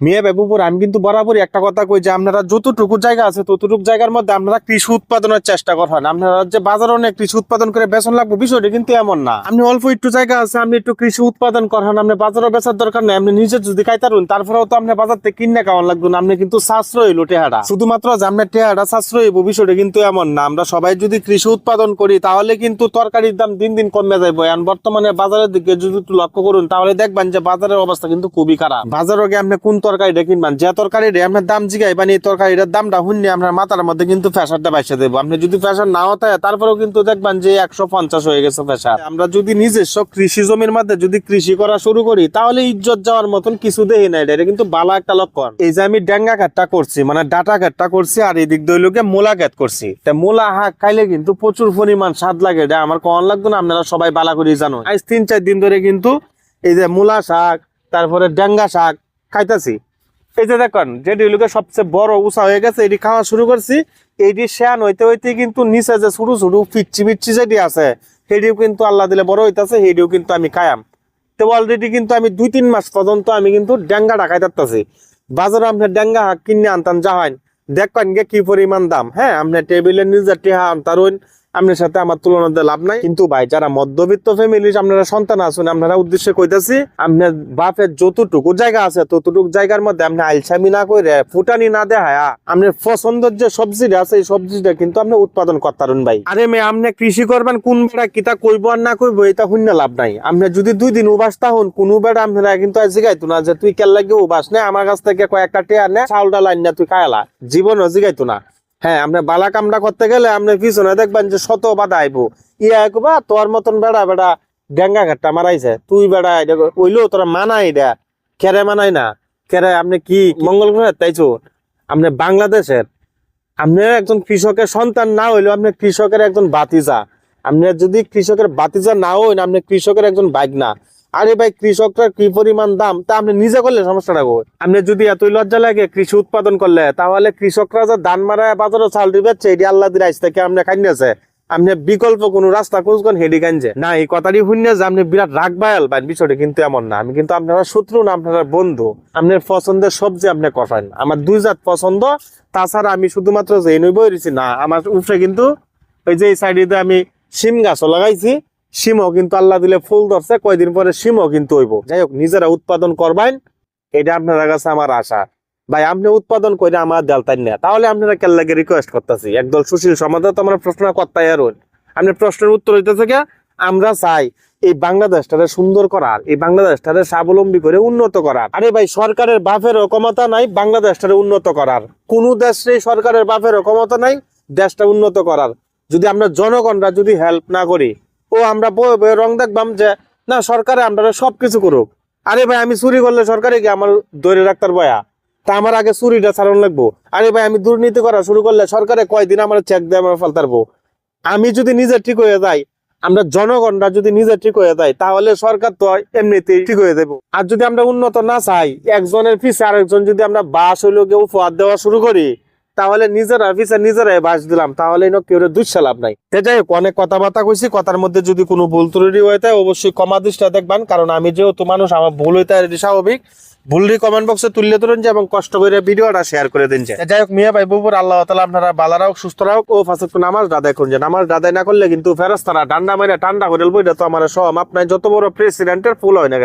মেয়ে বাবুপুর আমি কিন্তু বরাবরই একটা কথা কই যে আপনারা যতটুকু জায়গা আছে ততটুকু জায়গার মধ্যে আপনারা কৃষি উৎপাদনের চেষ্টা করেন আপনারা যে বাজারে অনেক কৃষি উৎপাদন করে বেতন লাগবে, বিষয়টা কিন্তু এমন না। আপনি অল্প একটু জায়গা আছে, আপনি একটু কৃষি উৎপাদন করেন আপনি বাজারে বেচার দরকার নেই, আপনি নিজে যদি খাইতারুন তারপরেও তো আপনি বাজার থেকে কিনে খাওয়ান লাগবে না, আপনি কিন্তু সাশ্রয় হইল টেহারা শুধুমাত্র যে আপনার টেহারা সাশ্রয় হইব, বিষয়টা কিন্তু এমন না। আমরা সবাই যদি কৃষি উৎপাদন করি, তাহলে কিন্তু তরকারির দাম দিন দিন কমে যাবে এখন বর্তমানে বাজারের দিকে যদি একটু লক্ষ্য করুন, তাহলে দেখবেন যে বাজারের অবস্থা কিন্তু খুবই খারাপ। বাজারে গিয়ে আপনি কোন তরকারিটা কিনবেন যে তরকারি আপনার দাম জিগাইবেন এই তরকারিটার দামটা শুনলে আপনার মাথার মধ্যে কিন্তু প্রেশারটা বাইসে দেবো। আপনি যদি প্রেশার নাও থাকে তারপরেও কিন্তু দেখবেন যে একশো পঞ্চাশ হয়ে গেছে প্রেশার। আমরা যদি নিজস্ব কৃষি জমির মধ্যে যদি কৃষি করা শুরু করি, তাহলে ইজ্জত যাওয়ার মতন কিছু দেখি না এটা কিন্তু বালা একটা লক্ষণ। এই যে আমি ডেঙ্গা ঘাটটা করছি মানে ডাটা ঘাটটা করছি, আর এদিক দিক দইলকে মোলা ঘাট করছি। তা মোলা হাঁক খাইলে কিন্তু প্রচুর পরিমাণ স্বাদ লাগে এটা আমার কন লাগতো না, আপনারা সবাই বালা করে জানো। আজ তিন চার দিন ধরে কিন্তু এই যে মূলা শাক, তারপরে ডেঙ্গা শাক খাইতেছি। এই যে দেখুন, যেটি হলো সবচেয়ে বড় উঁচা হয়ে গেছে, এটি খাওয়া শুরু করছি। এইটি শ্যান হইতে হইতে কিন্তু নিচে যে ছোট ছোট পিচ্ছি পিচ্ছি যেটি আছে, সেটিও কিন্তু আল্লাহ দিলে বড় হইতাছে, সেটিও কিন্তু আমি খায়াম তো অলরেডি কিন্তু আমি দুই তিন মাস পর্যন্ত আমি কিন্তু ডেঙ্গা ঢাকাই থাকতেছি বাজারে আপনি ডেঙ্গা হাঁক কিনে আনতাম যাহান দেখবেন গে কি পরিমাণ দাম হ্যাঁ? আপনি টেবিলের নিজের টেহা আনতারুন আপনার সাথে আমার তুলনা দিয়ে লাভ নাই। কিন্তু ভাই, যারা মধ্যবিত্ত ফ্যামিলি আপনারা সন্তান আছেন, আপনারা উদ্দেশ্যে কইতাছি, আপনার বাপের যতটুকু জায়গা আছে, ততটুকু জায়গার মধ্যে আপনি আলসামি না করে ফুটানি না দেখায়া আপনার পছন্দের যে সবজিটা আছে, এই সবজিটা কিন্তু আপনি উৎপাদন করতারুন ভাই। আরে মেয়ে, আপনি কৃষি করবেন, কোন বেড়া কিতা কইব আর না কইব, এটা শূন্য লাভ নাই। আপনি যদি দুই দিন উবাস তাহন কোন বেড়া আপনারা কিন্তু আজ জিগাইতো না যে, তুই কেন লাগে উবাস নে, আমার কাছ থেকে কয়েকটা টেয়ার নে, চাউলটা লাইন না, তুই খায়ালা জীবনও জিগাইতো না। হ্যাঁ আপনি বালা কামটা করতে গেলে আপনি পিছনে দেখবেন যে শত বাধা আইবো। ইয়া তোর মতন বেড়া বেড়া, ডেঙ্গা ঘাটটা মারাইছে, তুই বেড়া, এটা ওইলো তোরা মানাই এটা কেরে মানাই না, কেরে, আপনি কি মঙ্গল গ্রহে তাইছো আপনি বাংলাদেশের, আপনি একজন কৃষকের সন্তান না হইলেও আপনি কৃষকের একজন বাতিজা আপনি যদি কৃষকের বাতিজা না হইন, আপনি কৃষকের একজন বাইক না আরে ভাই কৃষকরা কি পরিমাণ দাম? তা আপনি নিজে করলে সমস্যাটা কই? আপনি যদি এতই লজ্জা লাগে কৃষি উৎপাদন করলে, তাহলে কৃষকরা যে ধান মারা বাজারে চাল দিবে এটি আল্লাহ দিন আইস থেকে আপনি খাইনেছে আপনি বিকল্প কোন রাস্তা খুঁজবেন হেডি কানছে না, এই কথাটি শুনে যে আপনি বিরাট রাগ বায়াল পান বিষয়টা কিন্তু এমন না। আমি কিন্তু আপনারা শত্রু না, আপনারা বন্ধু। আপনার পছন্দের সবজি আপনি কষান। আমার দুই জাত পছন্দ। তাছাড়া আমি শুধুমাত্র যে নই বইছি না, আমার উপরে কিন্তু ওই যে এই সাইডে আমি সিম গাছও লাগাইছি সিমও কিন্তু আল্লাহ দিলে ফুল ধরছে, কয়দিন পরে সিমও কিন্তু হইব। যাই হোক, নিজেরা উৎপাদন করবেন, এটা আপনারা কাছে আমার আশা। ভাই, আপনি উৎপাদন করে আমার দেলতাই না তাহলে আপনারা কেন লাগে রিকোয়েস্ট করতেছি? একদল সুশীল সমাজে তো আমরা প্রশ্ন করতাই আর আপনি প্রশ্নের উত্তর হইতেছে কি? আমরা চাই এই বাংলাদেশটারে সুন্দর করার, এই বাংলাদেশটারে স্বাবলম্বী করে উন্নত করার। আরে ভাই, সরকারের বাপেরও ক্ষমতা নাই, বাংলাদেশটারে উন্নত করার। কোন দেশে সরকারের বাপেরও ক্ষমতা নাই, দেশটা উন্নত করার। যদি আমরা জনগণরা যদি হেল্প না করি ও আমরা রং দেখবাম যে, না, সরকারে আমরা সবকিছু করুক। আরে ভাই, আমি চুরি করলে সরকারে কি আমার ধরে রাখতার বয়া তা আমার আগে চুরিটা ছাড়ন লাগবো। আরে ভাই, আমি দুর্নীতি করা শুরু করলে সরকারে কয়দিন আমার চেক দিয়ে আমার ফালতারবো আমি যদি নিজে ঠিক হয়ে যাই, আমরা জনগণরা যদি নিজে ঠিক হয়ে যায় তাহলে সরকার তো এমনিতেই ঠিক হয়ে দেবো আর যদি আমরা উন্নত না চাই, একজনের পিছে আরেকজন যদি আমরা বাস হইল উপহার দেওয়া শুরু করি তাহলে নিজেরা পিছে নিজেরাই বাস দিলাম তাহলে কেউ দুঃসা লাভ নাই। হোক অনেক কথাবার্তা কইছি কথার মধ্যে যদি কোনো ভুল ত্রুটি হয়ে থাকে অবশ্যই কমা দৃষ্টা দেখবেন কারণ আমি যেহেতু মানুষ আমার ভুল হইতে এটি স্বাভাবিক। ভুলটি কমেন্ট বক্সে তুলে ধরুন যে এবং কষ্ট করে ভিডিওটা শেয়ার করে দিন যে। যাই হোক মিয়া ভাই বুবুর আল্লাহ তালা আপনারা বালা রাখ সুস্থ রাখ ও ফাঁসক নামাজ দাদাই করুন যে। নামাজ দাদাই না করলে কিন্তু ফেরস্তারা ডান্ডা মাইরা ঠান্ডা করে বইটা তো আমার সব আপনার যত বড় প্রেসিডেন্টের ফুল হয় না